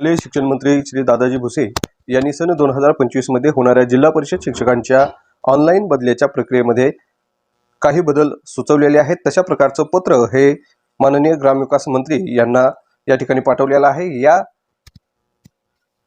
शालेय शिक्षण मंत्री श्री दादाजी भुसे यांनी सन दोन हजार पंचवीसमध्ये होणाऱ्या जिल्हा परिषद शिक्षकांच्या ऑनलाईन बदल्याच्या प्रक्रियेमध्ये काही बदल सुचवलेले आहेत. तशा प्रकारचं पत्र हे माननीय ग्रामविकास मंत्री यांना या ठिकाणी पाठवलेलं आहे. या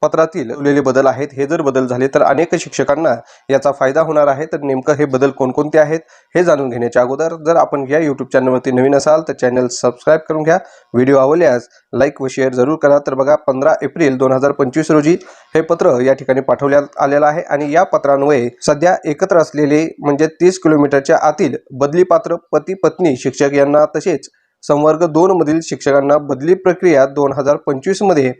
पत्रातील ठेवलेले बदल आहेत हे जर बदल झाले तर अनेक शिक्षकांना याचा फायदा होणार आहे. तर नेमकं हे बदल कोणकोणते आहेत हे जाणून घेण्याच्या अगोदर जर आपण या यूट्यूब चॅनलवरती नवीन असाल तर चॅनल सबस्क्राईब करून घ्या. व्हिडिओ आवडल्यास लाईक व शेअर जरूर करा. तर बघा पंधरा एप्रिल दोन हजार पंचवीस रोजी हे पत्र या ठिकाणी पाठवण्यात आलेलं आहे आणि या पत्रान्वये सध्या एकत्र असलेले म्हणजे तीस किलोमीटरच्या आतील बदलीपात्र पती पत्नी शिक्षक यांना तसेच संवर्ग दोनमधील शिक्षकांना बदली प्रक्रिया दोन हजार पंचवीसमध्ये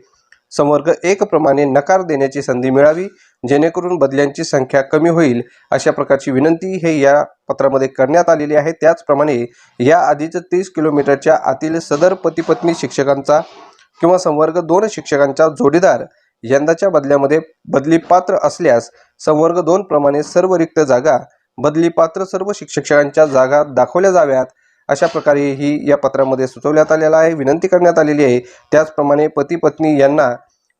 संवर्ग एक प्रमाणे नकार देण्याची संधी मिळावी जेणेकरून बदल्यांची संख्या कमी होईल अशा प्रकारची विनंती हे या पत्रामध्ये करण्यात आलेली आहे. त्याचप्रमाणे या आधीच तीस किलोमीटरच्या आतील सदर पती पत्नी शिक्षकांचा किंवा संवर्ग दोन शिक्षकांचा जोडीदार यंदाच्या बदल्यामध्ये बदली पात्र असल्यास संवर्ग दोन प्रमाणे सर्व रिक्त जागा बदली पात्र सर्व शिक्षकांच्या जागा दाखवल्या जाव्यात अशा प्रकारे ही या पत्रामध्ये सुचवण्यात आलेला आहे. विनंती करण्यात आलेली आहे. त्याचप्रमाणे पती पत्नी यांना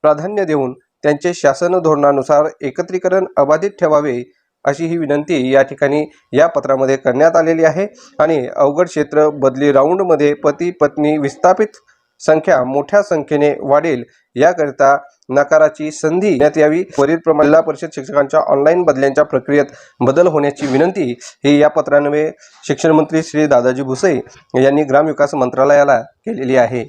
प्राधान्य देऊन त्यांचे शासन धोरणानुसार एकत्रीकरण अबाधित ठेवावे अशी ही विनंती या ठिकाणी या पत्रामध्ये करण्यात आलेली आहे. आणि अवघड क्षेत्र बदली राऊंडमध्ये पती पत्नी विस्थापित संख्या मोठ्या संख्येने वाढेल याकरिता नकाराची संधी देण्यात यावी. वरील प्रमाणे जिल्हा परिषद शिक्षकांच्या ऑनलाईन बदल्यांच्या प्रक्रियेत बदल होण्याची विनंती ही या पत्रान्वये शिक्षण मंत्री श्री दादाजी भुसे यांनी ग्रामविकास मंत्रालयाला केलेली आहे.